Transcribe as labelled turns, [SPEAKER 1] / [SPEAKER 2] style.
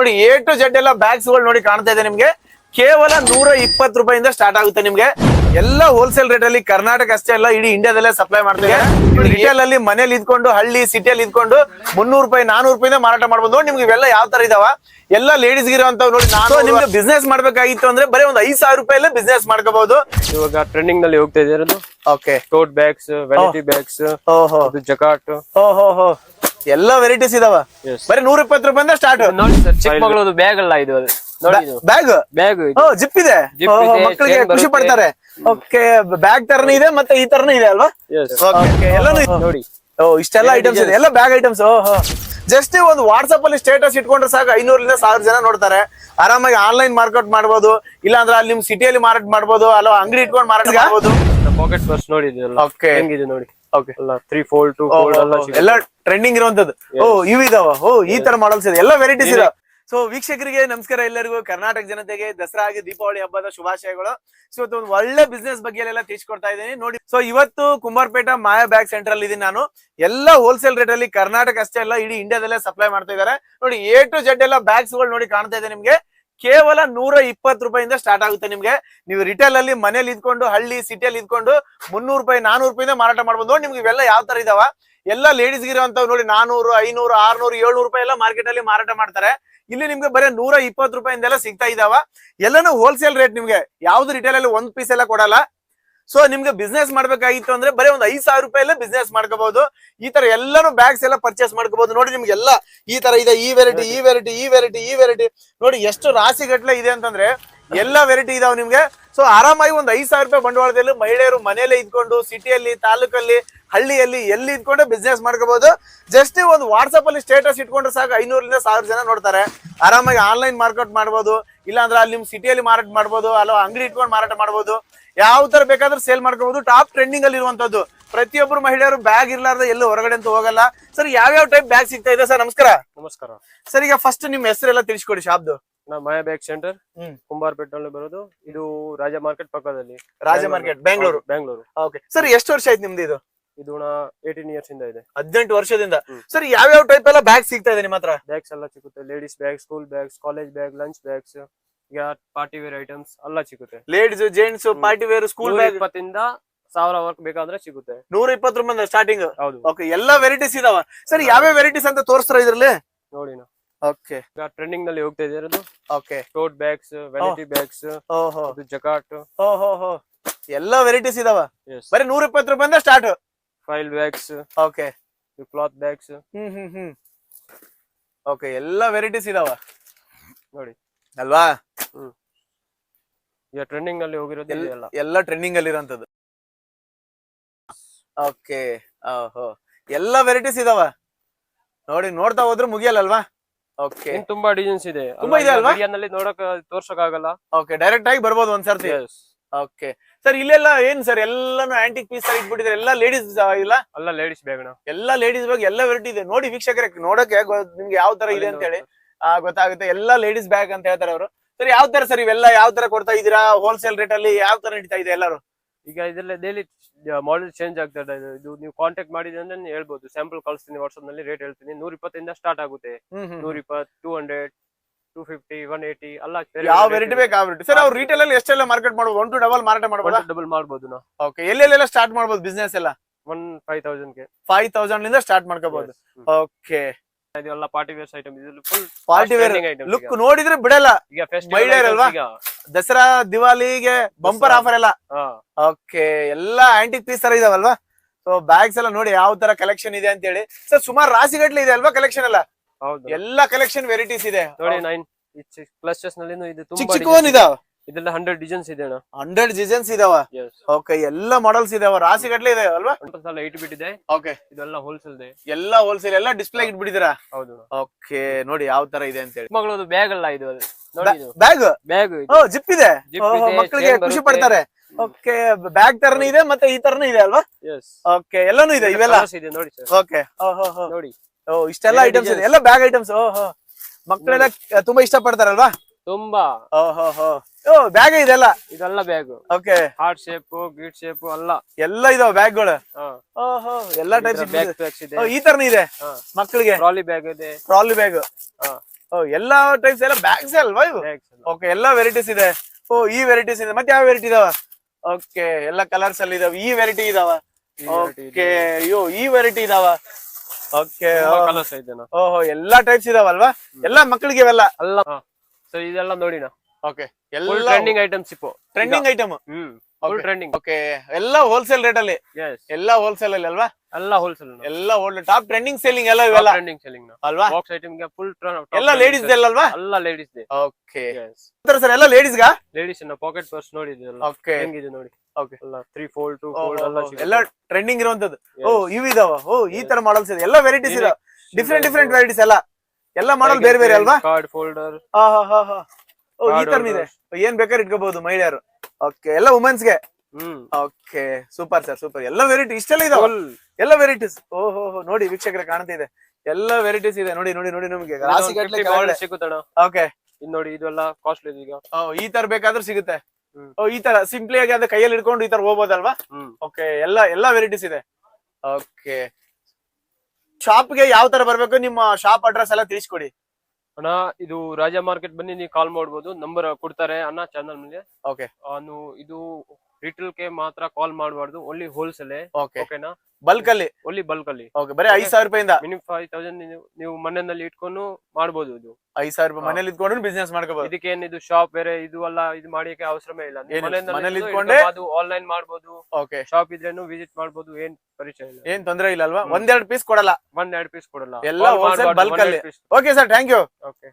[SPEAKER 1] ನೋಡಿ A to Z ಎಲ್ಲ ಬ್ಯಾಗ್ಸ್ಗಳು ನೋಡಿ ಕಾಣ್ತಾ ಇದೆ ನಿಮ್ಗೆ. ಕೇವಲ ನೂರ ಇಪ್ಪತ್ತು ರೂಪಾಯಿಂದ ಸ್ಟಾರ್ಟ್ ಆಗುತ್ತೆ ನಿಮ್ಗೆ. ಎಲ್ಲ ಹೋಲ್ಸೇಲ್ ರೇಟ್ ಅಲ್ಲಿ ಕರ್ನಾಟಕ ಅಷ್ಟೇ ಅಲ್ಲ ಇಡೀ ಇಂಡಿಯಾದಲ್ಲೇ ಸಪ್ಲೈ ಮಾಡ್ತೀವಿ ರಿಟೇಲ್ ಅಲ್ಲಿ ಮನೇಲಿ ಇದ್ಕೊಂಡು ಹಳ್ಳಿ ಸಿಟಿಯಲ್ಲಿ ಇದ್ಕೊಂಡು ಮುನ್ನೂರು ರೂಪಾಯಿ ನಾನೂರು ರೂಪಾಯಿಂದ ಮಾರಾಟ ಮಾಡ್ಬೋದು. ನೋಡಿ ನಿಮ್ಗೆ ಇವೆಲ್ಲ ಯಾವ ತರ ಇದಾವ? ಎಲ್ಲ ಲೇಡೀಸ್ ಇರುವಂತ ನೋಡಿ ನಾನು ನಿಮ್ಗೆ ಬಿಸ್ನೆಸ್ ಮಾಡ್ಬೇಕಾಗಿತ್ತು ಅಂದ್ರೆ ಬರೀ ಒಂದ್ ಐದ್ ಸಾವಿರ ರೂಪಾಯಿ ಬಿಸ್ನೆಸ್ ಮಾಡ್ಕೋಬಹುದು.
[SPEAKER 2] ಇವಾಗ ಟ್ರೆಂಡಿಂಗ್ನಲ್ಲಿ ಹೋಗ್ತಾ ಇರೋದು.
[SPEAKER 1] Okay
[SPEAKER 2] tote bags variety bags ಜಕಾಟ್
[SPEAKER 1] ಓಹೋ ಹೋ ಎಲ್ಲ ವೆರೈಟೀಸ್ ಇದಾವ. ಬರೀ ನೂರ ಇಪ್ಪತ್ತು ರೂಪಾಯಿಂದ ಸ್ಟಾರ್ಟ್
[SPEAKER 2] ನೋಡಿ ಸರ್ ಚಿಕ್ಕಮಗಳೂರು ಬ್ಯಾಗ್ ಅಲ್ಲ ಇದು ಅದು. ನೋಡಿ ಇದು.
[SPEAKER 1] ಬ್ಯಾಗ್
[SPEAKER 2] ಬ್ಯಾಗ್
[SPEAKER 1] ಓ ಜಿಪ್ ಇದೆ. ಮಕ್ಕಳಿಗೆ ಖುಷಿ. ಪಡ್ತಾರೆ. ಓಕೆ ಬ್ಯಾಗ್ ತರನೇ ಇದೆ ಮತ್ತೆ ಈ ತರನೇ ಇದೆ ಅಲ್ವಾ? ಎಲ್ಲಾನು
[SPEAKER 2] ನೋಡಿ.
[SPEAKER 1] ಓ ಇಷ್ಟೆಲ್ಲ ಐಟಮ್ಸ್ ಇದೆ. ಎಲ್ಲ ಬ್ಯಾಗ್ ಐಟಮ್ಸ್ ಓಹೋ ಜಸ್ಟ್ ಒಂದು ವಾಟ್ಸ್ಆಪ್ ಅಲ್ಲಿ ಸ್ಟೇಟಸ್ ಇಟ್ಕೊಂಡ್ರೆ ಸಾಕು. ಐನೂರಿಂದ ಸಾವಿರ ಜನ ನೋಡ್ತಾರೆ. ಆರಾಮಾಗಿ ಆನ್ಲೈನ್ ಮಾರ್ಕೆಟ್ ಮಾಡ್ಬೋದು. ಇಲ್ಲ ಅಂದ್ರೆ ಅಲ್ಲಿ ನಿಮ್ ಸಿಟಿಯಲ್ಲಿ ಮಾರಾಟ ಮಾಡ್ಬೋದು. ಅಲ್ಲ ಅಂಗಡಿ ಇಟ್ಕೊಂಡು ಮಾರಾಟ ಮಾಡಬಹುದು
[SPEAKER 2] ಪಾಕೆಟ್ ನೋಡಿ
[SPEAKER 1] Okay.
[SPEAKER 2] ಹೆಂಗಿದೆ ನೋಡಿ.
[SPEAKER 1] ಓಕೆ
[SPEAKER 2] ಎಲ್ಲ ತ್ರೀ ಫೋಲ್ಡ್ ಟೂ ಫೋಲ್ಡ್ ಎಲ್ಲ ಸಿಗುತ್ತೆ.
[SPEAKER 1] ಎಲ್ಲ ಟ್ರೆಂಡಿಂಗ್ ಇರುವಂತದ್ದು. ಓ ಇವ್ ಇದಾವ. ಓ ಈ ತರ ಮಾಡಲ್ಸ್ ಇದೆ. ಎಲ್ಲ ವೆರೈಟೀಸ್ ಇದಾವ. ಸೊ ವೀಕ್ಷಕರಿಗೆ ನಮಸ್ಕಾರ ಎಲ್ಲರಿಗೂ. ಕರ್ನಾಟಕ ಜನತೆಗೆ ದಸರಾ ಹಾಗೆ ದೀಪಾವಳಿ ಹಬ್ಬದ ಶುಭಾಶಯಗಳು. ಸೊ ಇವತ್ತು ಒಂದು ಒಳ್ಳೆ ಬಿಸ್ನೆಸ್ ಬಗ್ಗೆ ಎಲ್ಲ ತಿಳಿಸ್ಕೊಡ್ತಾ ಇದ್ದೀನಿ. ನೋಡಿ ಸೊ ಇವತ್ತು ಕುಮಾರ್ಪೇಟ ಮಾಯಾ ಬ್ಯಾಗ್ ಸೆಂಟರ್ ಅಲ್ಲಿ ಇದೀನಿ ನಾನು. ಎಲ್ಲ ಹೋಲ್ಸೇಲ್ ರೇಟ್ ಅಲ್ಲಿ ಕರ್ನಾಟಕ ಅಷ್ಟೇ ಅಲ್ಲ ಇಡೀ ಇಂಡಿಯಾದಲ್ಲೇ ಸಪ್ಲೈ ಮಾಡ್ತಾ ಇದ್ದಾರೆ. ನೋಡಿ ಎ ಟು ಜೆಡ್ ಎಲ್ಲ ಬ್ಯಾಗ್ಸ್ಗಳು ನೋಡಿ ಕಾಣ್ತಾ ಇದೆ ನಿಮ್ಗೆ. ಕೇವಲ ನೂರ ಇಪ್ಪತ್ತು ರೂಪಾಯಿಂದ ಸ್ಟಾರ್ಟ್ ಆಗುತ್ತೆ ನಿಮ್ಗೆ. ನೀವು ರಿಟೇಲ್ ಅಲ್ಲಿ ಮನೇಲಿ ಇದ್ಕೊಂಡು, ಹಳ್ಳಿ ಸಿಟಿಯಲ್ಲಿ ಇದ್ಕೊಂಡು ಮುನ್ನೂರು ರೂಪಾಯಿ, ನಾನೂರು ರೂಪಾಯಿಂದ ಮಾರಾಟ ಮಾಡ್ಬೋದು. ನಿಮ್ಗೆ ಇವೆಲ್ಲ ಯಾವ ತರ ಇದಾವ? ಎಲ್ಲ ಲೇಡೀಸ್ ಇರುವಂತ ನೋಡಿ, ನಾನೂರು, ಐನೂರು, ಆರ್ನೂರು, ಏಳ್ನೂರು ರೂಪಾಯಿ ಎಲ್ಲ ಮಾರ್ಕೆಟ್ ಅಲ್ಲಿ ಮಾರಾಟ ಮಾಡ್ತಾರೆ. ಇಲ್ಲಿ ನಿಮ್ಗೆ ಬರೀ ನೂರ ಇಪ್ಪತ್ತು ರೂಪಾಯಿಂದೆಲ್ಲ ಸಿಗ್ತಾ ಇದಾವ. ಎಲ್ಲಾನು ಹೋಲ್ಸೇಲ್ ರೇಟ್ ನಿಮ್ಗೆ. ಯಾವ್ದು ರಿಟೇಲ್ ಅಲ್ಲಿ ಒಂದ್ ಪೀಸ್ ಎಲ್ಲ ಕೊಡಲ್ಲ. ಸೊ ನಿಮ್ಗೆ ಬಿಸ್ನೆಸ್ ಮಾಡ್ಬೇಕಾಗಿತ್ತು ಅಂದ್ರೆ ಬರೀ ಒಂದ್ ಐದ್ ಸಾವಿರ ರೂಪಾಯಿ ಬಿಸ್ನೆಸ್ ಮಾಡ್ಕೋಬಹುದು. ಈ ತರ ಎಲ್ಲಾನು ಬ್ಯಾಗ್ಸ್ ಎಲ್ಲ ಪರ್ಚೇಸ್ ಮಾಡ್ಕೋಬಹುದು. ನೋಡಿ ನಿಮ್ಗೆ ಎಲ್ಲ ಈ ತರ ಇದೆ, ಈ ವೆರೈಟಿ ಈ ವೆರೈಟಿ ಈ ವೆರೈಟಿ ಈ ವೆರೈಟಿ ನೋಡಿ ಎಷ್ಟು ರಾಶಿ ಗಟ್ಲೆ ಇದೆ ಅಂತಂದ್ರೆ ಎಲ್ಲ ವೆರೈಟಿ ಇದಾವೆ ನಿಮ್ಗೆ. ಸೊ ಆರಾಮಾಗಿ ಒಂದ್ ಐದ್ ಸಾವಿರ ರೂಪಾಯಿ ಬಂಡವಾಳದಲ್ಲಿ ಮಹಿಳೆಯರು ಮನೆಯಲ್ಲೇ ಇದ್ಕೊಂಡು ಸಿಟಿಯಲ್ಲಿ ತಾಲೂಕಲ್ಲಿ, ಹಳ್ಳಿಯಲ್ಲಿ ಎಲ್ಲಿ ಇದ್ಕೊಂಡು ಬಿಸ್ನೆಸ್ ಮಾಡ್ಕೋಬಹುದು. ಜಸ್ಟ್ ಒಂದು ವಾಟ್ಸ್ಆಪ್ ಅಲ್ಲಿ ಸ್ಟೇಟಸ್ ಇಟ್ಕೊಂಡ್ರೆ ಸಾಕು ಐನೂರಿಂದ ಸಾವಿರ ಜನ ನೋಡ್ತಾರೆ. ಆರಾಮಾಗಿ ಆನ್ಲೈನ್ ಮಾರ್ಕೆಟ್ ಮಾಡ್ಬೋದು. ಇಲ್ಲ ಅಂದ್ರೆ ಅಲ್ಲಿ ನಿಮ್ ಸಿಟಿಯಲ್ಲಿ ಮಾರಾಟ ಮಾಡ್ಬೋದು, ಅಲ್ಲ ಅಂಗಡಿ ಇಟ್ಕೊಂಡು ಮಾರಾಟ ಮಾಡ್ಬೋದು. ಯಾವ ತರ ಬೇಕಾದ್ರೂ ಸೇಲ್ ಮಾಡ್ಕೋಬಹುದು ಟಾಪ್ ಟ್ರೆಂಡಿಂಗ್ ಅಲ್ಲಿ ಇರುವಂತದ್ದು. ಪ್ರತಿಯೊಬ್ಬರು ಮಹಿಳೆಯರು ಬ್ಯಾಗ್ ಇರ್ಲಾರ್ದೆ ಎಲ್ಲೂ ಹೊರಗಡೆ ಅಂತ ಹೋಗಲ್ಲ. ಸರ್ ಯಾವ ಯಾವ ಟೈಪ್ ಬ್ಯಾಗ್ ಸಿಗ್ತಾ ಇದೆ? ಸರ್ ನಮಸ್ಕಾರ.
[SPEAKER 2] ನಮಸ್ಕಾರ.
[SPEAKER 1] ಸರ್ ಈಗ ಫಸ್ಟ್ ನಿಮ್ ಹೆಸರೆಲ್ಲ ತಿಳಿಸ್ಕೊಡಿ ಶಾಪ್ದು
[SPEAKER 2] ನಾ ಮಾಯಾ ಬ್ಯಾಗ್ ಸೆಂಟರ್ ಕುಂಬಾರ್ಪೇಟ್ನಲ್ಲಿ ಬರೋದು. ಇದು ರಾಜ ಮಾರ್ಕೆಟ್ ಪಕ್ಕದಲ್ಲಿ.
[SPEAKER 1] Raja market Bengaluru.
[SPEAKER 2] Bengaluru.
[SPEAKER 1] Okay sir ಎಷ್ಟು ವರ್ಷ ಆಯ್ತು ನಿಮ್ದು ಇದು?
[SPEAKER 2] ಇದು ಏಟೀನ್ ಇಯರ್ಸ್ ಇಂದ ಇದೆ.
[SPEAKER 1] ಹದಿನೆಂಟು ವರ್ಷದಿಂದ. ಸರ್ ಯಾವ ಯಾವ ಟೈಪ್ ಎಲ್ಲ ಬ್ಯಾಗ್ ಸಿಗ್ತಾ ಇದೆ ನಿಮ್ಮ ಹತ್ರ?
[SPEAKER 2] ಬ್ಯಾಗ್ಸ್ ಎಲ್ಲ ಸಿಗುತ್ತೆ. Ladies bag school bags college bag lunch bags ಈಗ ಪಾರ್ಟಿ ವೇರ್ ಐಟಮ್ಸ್ ಎಲ್ಲ ಸಿಗುತ್ತೆ.
[SPEAKER 1] Ladies gents party wear school bag
[SPEAKER 2] ಇಪ್ಪತ್ತಿಂದ ಸಾವಿರ ವರ್ಕ್ ಬೇಕಾದ್ರೆ ಸಿಗುತ್ತೆ.
[SPEAKER 1] ನೂರ ಇಪ್ಪತ್ತು ರೂಪಾಯಿ ಸ್ಟಾರ್ಟಿಂಗ್
[SPEAKER 2] ಹೌದು.
[SPEAKER 1] ಓಕೆ ಎಲ್ಲಾ ವೆರೈಟೀಸ್ ಇದಾವ. ಸರ್ ಯಾವ್ಯಾವ ವೆರೈಟೀಸ್ ಅಂತ ತೋರಿಸ್ತಾರ ಇದ್ರಲ್ಲಿ?
[SPEAKER 2] ನೋಡಿ ನಾವು.
[SPEAKER 1] ಓಕೆ
[SPEAKER 2] ಈಗ ಟ್ರೆಂಡಿಂಗ್ನಲ್ಲಿ ಹೋಗ್ತಾ ಇರೋದು.
[SPEAKER 1] Okay
[SPEAKER 2] tote bags variety bags
[SPEAKER 1] ಓಹೋ
[SPEAKER 2] ಇದು ಜಕಾಟ್
[SPEAKER 1] ಓಹೋ ಹೋ ಎಲ್ಲಾ ವೆರೈಟೀಸ್ ಇದಾವ. ಬರೀ ನೂರ ಇಪ್ಪತ್ತು ರೂಪಾಯಿಂದ start
[SPEAKER 2] file bags
[SPEAKER 1] okay
[SPEAKER 2] cloth bags
[SPEAKER 1] hmm hmm hmm. Okay ಎಲ್ಲಾ ವೆರೈಟೀಸ್ ಇದಾವ.
[SPEAKER 2] ನೋಡಿ.
[SPEAKER 1] ಅಲ್ವಾ?
[SPEAKER 2] ಈಗ ಟ್ರೆಂಡಿಂಗ್ ಅಲ್ಲಿ ಹೋಗಿರೋದು
[SPEAKER 1] ಎಲ್-
[SPEAKER 2] ಎಲ್ಲ
[SPEAKER 1] ಎಲ್ಲ ಟ್ರೆಂಡಿಂಗ್ ಅಲ್ಲಿ ಇರೋಂಥದ್ದು. ಓಕೆ ಓಹೋ. ಎಲ್ಲಾ ವೆರೈಟೀಸ್ ಇದಾವ. ನೋಡಿ ನೋಡ್ತಾ ಹೋದ್ರೆ ಮುಗಿಯಲ್ಲಲ್ವಾ? ಓಕೆ
[SPEAKER 2] ಇನ್ ತುಂಬಾ ಡಿಸೈನ್ಸ್ ಇದೆ.
[SPEAKER 1] ತುಂಬಾ ಇದೆ ಅಲ್ವಾ?
[SPEAKER 2] ನೋಡಕ್ ತೋರ್ಸಕ್ ಆಗಲ್ಲ
[SPEAKER 1] ಓಕೆ ಡೈರೆಕ್ಟ್ ಆಗಿ ಬರ್ಬೋದು ಒಂದ್ಸರ್ತಿ
[SPEAKER 2] Yes.
[SPEAKER 1] ಓಕೆ ಸರ್ ಇಲ್ಲೆಲ್ಲ ಏನ್ ಸರ್ ಎಲ್ಲಾನು ಆಂಟಿಕ್ ಪೀಸ್ ಇಟ್ಬಿಟ್ಟಿದ್ರೆ ಎಲ್ಲ ಲೇಡೀಸ್ ಇಲ್ಲ?
[SPEAKER 2] ಅಲ್ಲ ಲೇಡೀಸ್ ಬ್ಯಾಗ್ ಎಲ್ಲ
[SPEAKER 1] ಎಲ್ಲಾ ಲೇಡೀಸ್ ಬ್ಯಾಗ್ ಎಲ್ಲ ವೆರೈಟಿ ಇದೆ. ನೋಡಿ ವೀಕ್ಷಕರ ನೋಡಕ್ಕೆ ಗೊ- ನಿಮ್ಗೆ ಯಾವ ತರ ಇದೆ ಅಂತ ಹೇಳಿ ಆ, ಗೊತ್ತಾಗುತ್ತೆ. ಎಲ್ಲಾ ಲೇಡೀಸ್ ಬ್ಯಾಗ್ ಅಂತ ಹೇಳ್ತಾರೆ ಅವರು. ಸರ್ ಯಾವ ತರ ಸರ್ ಇವೆಲ್ಲ? ಯಾವ ತರ ಕೊಡ್ತಾ ಇದೀರಾ ಹೋಲ್ಸೇಲ್ ರೇಟ್ ಅಲ್ಲಿ ಯಾವ ತರ ನಡೀತಾ ಇದೆ ಎಲ್ಲರೂ?
[SPEAKER 2] ಈಗ ಇದೆಲ್ಲ ಡೈಲಿ ಮಾಡೆಲ್ ಚೇಂಜ್ ಆಗ್ತಾ ಇದೆ. ಇದು ನೀವು ಕಾಂಟ್ಯಾಕ್ಟ್ ಮಾಡಿದ್ರೆ ಅಂದ್ರೆ ನೀವು ಹೇಳ್ಬೋದು. ಸ್ಯಾಂಪಲ್ ಕಳಿಸ್ತೀನಿ ವಾಟ್ಸ್ಆಪ್ನಲ್ಲಿ ರೇಟ್ ಹೇಳ್ತೀನಿ. ನೂರ ಇಪ್ಪತ್ತಿಂದ ಸ್ಟಾರ್ಟ್ ಆಗುತ್ತೆ. ನೂರ ಇಪ್ಪತ್ತು two hundred two fifty one eighty ಎಲ್ಲ
[SPEAKER 1] ಯಾವ ವೆರೈಟಿ ಬೇಕು ಆ ವೆರೈಟಿ ಸರ್ ಅವ್ರು ರಿಟೇಲ್ ಅಲ್ಲಿ ಎಷ್ಟೆಲ್ಲ ಮಾರ್ಕೆಟ್ ಮಾಡ್ಬೋದು? ಒನ್ ಟು ಡಬಲ್ ಮಾರಾಟ ಮಾಡ್ಬೋದು?
[SPEAKER 2] ಡಬಲ್ ಮಾಡ್ಬೋದು ನಾವು.
[SPEAKER 1] ಓಕೆ ಎಲ್ಲೆಲ್ಲೆಲ್ಲ ಸ್ಟಾರ್ಟ್ ಮಾಡ್ಬೋದು ಬಿಸ್ನೆಸ್ ಎಲ್ಲ?
[SPEAKER 2] ಒನ್ ಫೈವ್ ತೌಸಂಡ್ಗೆ.
[SPEAKER 1] ಫೈವ್ ತೌಸಂಡ್ ಲಿಂದ ಸ್ಟಾರ್ಟ್ ಮಾಡ್ಕೋಬಹುದು ಓಕೆ
[SPEAKER 2] ಇದೆಲ್ಲ ಪಾರ್ಟಿ ವೇರ್ ಐಟಮ್ ಇದು ಫುಲ್
[SPEAKER 1] ಪಾರ್ಟಿ ವೇರ್ ಲುಕ್ ನೋಡಿದ್ರೆ ಬಿಡಲ್ಲ.
[SPEAKER 2] ಈಗ ಫೆಸ್ಟ್
[SPEAKER 1] ಅಲ್ವಾ? ದಸರಾ ದಿವಾಲಿಗೆ ಬಂಪರ್ ಆಫರ್ ಎಲ್ಲ. ಓಕೆ ಎಲ್ಲಾ ಆಂಟಿಕ್ ಪೀಸ್ ತರ ಇದಾವಲ್ವಾ? ಸೊ ಬ್ಯಾಗ್ಸ್ ಎಲ್ಲ ನೋಡಿ ಯಾವ ತರ ಕಲೆಕ್ಷನ್ ಇದೆ ಅಂತ ಹೇಳಿ ಸರ್ ಸುಮಾರು ರಾಸಿಗಟ್ಲೆ ಇದೆ ಅಲ್ವಾ ಕಲೆಕ್ಷನ್ ಎಲ್ಲ?
[SPEAKER 2] ಹೌದು.
[SPEAKER 1] ಎಲ್ಲಾ ಕಲೆಕ್ಷನ್ ವೆರೈಟೀಸ್ ಇದೆ.
[SPEAKER 2] ನೋಡಿ ನೈನ್ ಕ್ಲಸ್ಟರ್ಸ್ನಲ್ಲಿ ಇದು
[SPEAKER 1] ಚಿಕ್ಕ
[SPEAKER 2] ತುಂಬಾ
[SPEAKER 1] ಇದಾವೆ.
[SPEAKER 2] ಇದೆಲ್ಲ ಹಂಡ್ರೆಡ್ ಡಿಸೈನ್ಸ್ ಇದೆ ಅಣ್ಣ.
[SPEAKER 1] ಹಂಡ್ರೆಡ್ ಡಿಸೈನ್ಸ್ ಇದಾವ? ಓಕೆ ಎಲ್ಲ ಮಾಡೆಲ್ಸ್ ಇದಾವ. ರಾಶಿಗಟ್ಲೆ ಇದೆ ಅಲ್ವಾ?
[SPEAKER 2] ಸಲ ಏಟ್ ಬಿಟ್ ಇದೆ
[SPEAKER 1] ಓಕೆ
[SPEAKER 2] ಇದೆಲ್ಲ ಹೋಲ್ಸೇಲ್ ಇದೆ.
[SPEAKER 1] ಎಲ್ಲಾ ಹೋಲ್ಸೇಲ್ ಎಲ್ಲ ಡಿಸ್ಪ್ಲೇ ಇಟ್ಬಿಟ್ಟಿದ್ದೀರಾ?
[SPEAKER 2] ಹೌದು.
[SPEAKER 1] ಓಕೆ ನೋಡಿ ಯಾವ ತರ ಇದೆ ಅಂತ ಹೇಳಿ.
[SPEAKER 2] ಮಗಳದು ಬ್ಯಾಗ್ ಅಲ್ಲ ಇದು
[SPEAKER 1] ಬ್ಯಾಗ್
[SPEAKER 2] ಬ್ಯಾಗ್
[SPEAKER 1] ಓ ಜಿಪ್ ಇದೆ. ಮಕ್ಕಳಿಗೆ ಖುಷಿ ಪಡ್ತಾರೆ. ಓಕೆ ಬ್ಯಾಗ್ ತರನು ಇದೆ ಮತ್ತೆ ಈ ತರನೇ ಇದೆ ಅಲ್ವಾ? ಓಕೆ ಎಲ್ಲಾನು ಇದೆ ಇವೆಲ್ಲ?
[SPEAKER 2] ಇದೆ ನೋಡಿ
[SPEAKER 1] ಓಕೆ
[SPEAKER 2] ನೋಡಿ.
[SPEAKER 1] ಓ ಇಷ್ಟೆಲ್ಲ ಐಟಮ್ಸ್ ಇದೆ. ಎಲ್ಲ ಬ್ಯಾಗ್ ಐಟಮ್ಸ್ ಓಹೋ. ಮಕ್ಕಳೆಲ್ಲ ತುಂಬಾ ಇಷ್ಟ ಪಡ್ತಾರಲ್ವಾ
[SPEAKER 2] ತುಂಬಾ.
[SPEAKER 1] ಓಹೋ ಓ ಬ್ಯಾಗ್ ಇದೆಲ್ಲ?
[SPEAKER 2] ಇದೆಲ್ಲ ಬ್ಯಾಗ್.
[SPEAKER 1] ಓಕೆ.
[SPEAKER 2] ಹಾರ್ಟ್ ಶೇಪ್ ಗೀಟ್ ಶೇಪ್ ಎಲ್ಲ.
[SPEAKER 1] ಎಲ್ಲ ಇದಾವ ಬ್ಯಾಗ್ಗಳು?
[SPEAKER 2] ಹಾ.
[SPEAKER 1] ಓಹೋ ಎಲ್ಲಾ ಟೈಪ್ಸ್
[SPEAKER 2] ಬ್ಯಾಗ್ ಪ್ಯಾಕ್ಸ್ ಇದೆ.
[SPEAKER 1] ಈ ತರನೇ ಇದೆ ಮಕ್ಕಳಿಗೆ?
[SPEAKER 2] ಟ್ರಾಲಿ ಬ್ಯಾಗ್ ಇದೆ.
[SPEAKER 1] Trolley bag. ಓ ಎಲ್ಲಾ ಟೈಪ್ಸ್ ಎಲ್ಲ ಬ್ಯಾಗ್ಸ್ ಅಲ್ವಾ ಇವು? ಓಕೆ ಎಲ್ಲಾ ವೆರೈಟೀಸ್ ಇದೆ. ಓ ಈ ವೆರೈಟೀಸ್ ಇದೆ. ಮತ್ತೆ ಯಾವ ವೆರೈಟಿ ಇದಾವ? ಓಕೆ ಎಲ್ಲ ಕಲರ್ಸ್ ಅಲ್ಲಿ ಇದಾವ. ಈ ವೆರೈಟಿ ಇದಾವ. ಓಕೆ ಅಯ್ಯೋ ಈ ವೆರೈಟಿ ಇದಾವ. ಓಕೆ ಓಹೋ ಎಲ್ಲಾ ಟೈಪ್ಸ್ ಇದಾವಲ್ವಾ? ಎಲ್ಲಾ ಮಕ್ಕಳಿಗೆ ಇವೆಲ್ಲ?
[SPEAKER 2] ಅಲ್ಲ ಸರ್ ಇದೆಲ್ಲ ನೋಡಿನ?
[SPEAKER 1] ಓಕೆ ಎಲ್ಲ
[SPEAKER 2] trending items ಇಪ್ಪು.
[SPEAKER 1] Trending item
[SPEAKER 2] hmm full trending
[SPEAKER 1] okay ಎಲ್ಲ ಹೋಲ್ಸೇಲ್ ರೇಟ್ ಅಲ್ಲಿ? ಎಲ್ಲ ಹೋಲ್ಸೇಲ್ ಅಲ್ಲಿ ಅಲ್ವಾ?
[SPEAKER 2] ಎಲ್ಲ ಹೋಲ್ಸೇಲ್
[SPEAKER 1] ಎಲ್ಲ ಟಾಪ್ ಟ್ರೆಂಡಿಂಗ್ ಸೇಲಿಂಗ್ ಎಲ್ಲ ಇವೆಲ್ಲ?
[SPEAKER 2] ಟ್ರೆಂಡಿಂಗ್ ಸೆಲ್ಲಿಂಗ್
[SPEAKER 1] ಅಲ್ವಾ?
[SPEAKER 2] ಬಾಕ್ಸ್ ಐಟಮ್ಗೆ ಫುಲ್
[SPEAKER 1] ಎಲ್ಲ ಲೇಡೀಸ್ ಅಲ್ವಾ?
[SPEAKER 2] ಎಲ್ಲ ಲೇಡೀಸ್ ದೇ.
[SPEAKER 1] ಓಕೆ ಸರ್ ಎಲ್ಲ ಲೇಡೀಸ್ ಗಾ?
[SPEAKER 2] ಲೇಡೀಸ್ನ ಪಾಕೆಟ್ ಪರ್ಸ್ ನೋಡಿದ್ರಲ್ಲ
[SPEAKER 1] ಓಕೆ
[SPEAKER 2] ಹೆಂಗಿದೆ ನೋಡಿ.
[SPEAKER 1] ಓಕೆ
[SPEAKER 2] ಎಲ್ಲ 3 ಫೋಲ್ಡ್ ಟೂ ಫೋಲ್ಡ್ ಎಲ್ಲ.
[SPEAKER 1] ಎಲ್ಲ ಟ್ರೆಂಡಿಂಗ್ ಇರುವಂತದ್ದು ಓ. ಇವ್ ಇದಾವ. ಓ ಈ ತರ ಮಾಡಲ್ಸ್ ಇದೆ. ಎಲ್ಲ ವೆರೈಟೀಸ್ ಇದಾವ. ಡಿಫ್ರೆಂಟ್ ಡಿಫರೆಂಟ್ ವೆರೈಟೀಸ್ ಎಲ್ಲ. ಎಲ್ಲ ಮಾಡಲ್ ಬೇರೆ ಬೇರೆ ಅಲ್ವಾ?
[SPEAKER 2] ಕಾರ್ಡ್ ಫೋಲ್ಡರ್
[SPEAKER 1] ಹಾ ಹಾ ಹಾ ಹಾ. ಓ ಈ ತರ ಇದೆ ಏನ್ ಬೇಕಾದ್ರೆ ಇಟ್ಕೋಬಹುದು ಮಹಿಳೆಯರು. ಓಕೆ ಎಲ್ಲ
[SPEAKER 2] ವುಮೆನ್ಸ್ಗೆ?
[SPEAKER 1] ಓಕೆ ಸೂಪರ್ ಸರ್ ಸೂಪರ್ ಎಲ್ಲ ವೆರೈಟಿ ಇಷ್ಟೆಲ್ಲ ಇದಾವ?
[SPEAKER 2] ಫುಲ್
[SPEAKER 1] ಎಲ್ಲ ವೆರೈಟೀಸ್ ಓಹೋ ನೋಡಿ ವೀಕ್ಷಕರ ಕಾಣ್ತಿದೆ ಇದೆ. ಎಲ್ಲ ವೆರೈಟೀಸ್ ಇದೆ. ನೋಡಿ ನೋಡಿ ನೋಡಿ ನಿಮ್ಗೆ. ಕೆಳಗಡೆ
[SPEAKER 2] ಸಿಗುತ್ತಣ
[SPEAKER 1] ಓಕೆ
[SPEAKER 2] ಇದು. ನೋಡಿ ಇದೆಲ್ಲ ಕಾಸ್ಟ್ಲಿ ಈಗ.
[SPEAKER 1] ಈ ತರ ಬೇಕಾದ್ರೂ ಸಿಗುತ್ತೆ. ಈ ತರ ಸಿಂಪ್ಲಿ ಆಗಿ ಅದ ಕೈಯಲ್ಲಿ ಹಿಡ್ಕೊಂಡು ಈ ತರ ಹೋಗ್ಬೋದಲ್ವಾ? ಓಕೆ ಎಲ್ಲ ಎಲ್ಲಾ ವೆರೈಟೀಸ್ ಇದೆ. ಓಕೆ ಶಾಪ್ಗೆ ಯಾವ ತರ ಬರ್ಬೇಕು ನಿಮ್ಮ ಶಾಪ್ ಅಡ್ರೆಸ್ ಎಲ್ಲ ತಿಳಿಸ್ಕೊಡಿ.
[SPEAKER 2] ಅಣ್ಣ ಇದು ರಾಜ ಮಾರ್ಕೆಟ್ ಬನ್ನಿ ನೀವು ಕಾಲ್ ಮಾಡ್ಬೋದು ನಂಬರ್ ಕೊಡ್ತಾರೆ ಅಣ್ಣ ಚಾನಲ್ ಮೇಲೆ
[SPEAKER 1] ಓಕೆ
[SPEAKER 2] ಇದು ರಿಟೇಲ್ಗೆ ಮಾತ್ರ ಕಾಲ್ ಮಾಡಬಾರ್ದು. ಓನ್ಲಿ ಹೋಲ್ಸೇಲ್
[SPEAKER 1] ಓಕೆ
[SPEAKER 2] ಓಕೆನಾ
[SPEAKER 1] ಬಲ್ಕ್ ಅಲ್ಲಿ?
[SPEAKER 2] ಓನ್ಲಿ ಬಲ್ಕ್ ಅಲ್ಲಿ.
[SPEAKER 1] ಓಕೆ ಬರೀ ಐದ್ ಸಾವಿರ ರೂಪಾಯಿಂದ?
[SPEAKER 2] ಮಿನಿಮಮ್ ಫೈವ್ ತೌಸಂಡ್ ನೀವು ಮನೆಯಲ್ಲಿ ಇಟ್ಕೊಂಡು ಮಾಡ್ಬೋದು ಇದು.
[SPEAKER 1] ಐದ್ ಸಾವಿರ ರೂಪಾಯಿ. ಮನೇಲಿ ಇದ್ಕೊಂಡು ಬಿಸ್ನೆಸ್ ಮಾಡ್ಕೋಬಹುದು
[SPEAKER 2] ಇದಕ್ಕೆ ಇದು ಶಾಪ್ ಬೇರೆ ಇದು ಅಲ್ಲ ಇದು ಮಾಡಿಯಕ್ಕೆ ಅವಸರವೇ ಇಲ್ಲ.
[SPEAKER 1] ಮನೇಲಿ
[SPEAKER 2] ಇದ್ದು ಅದು ಆನ್ಲೈನ್ ಮಾಡ್ಬೋದು.
[SPEAKER 1] ಓಕೆ
[SPEAKER 2] ಶಾಪ್ ಇದ್ರೇನು ವಿಸಿಟ್ ಮಾಡ್ಬೋದು ಏನ್ ಪರಿಚಯ ಇಲ್ಲ.
[SPEAKER 1] ಏನ್ ತೊಂದ್ರೆ ಇಲ್ಲ ಅಲ್ವಾ. ಒಂದೆರಡು ಪೀಸ್ ಕೊಡಲ್ಲ.
[SPEAKER 2] ಒಂದೆರಡು ಎರಡ್ ಪೀಸ್ ಕೊಡಲ್ಲ.
[SPEAKER 1] ಎಲ್ಲ ಬಲ್ಕ್ ಅಲ್ಲಿ. Okay sir thank you
[SPEAKER 2] okay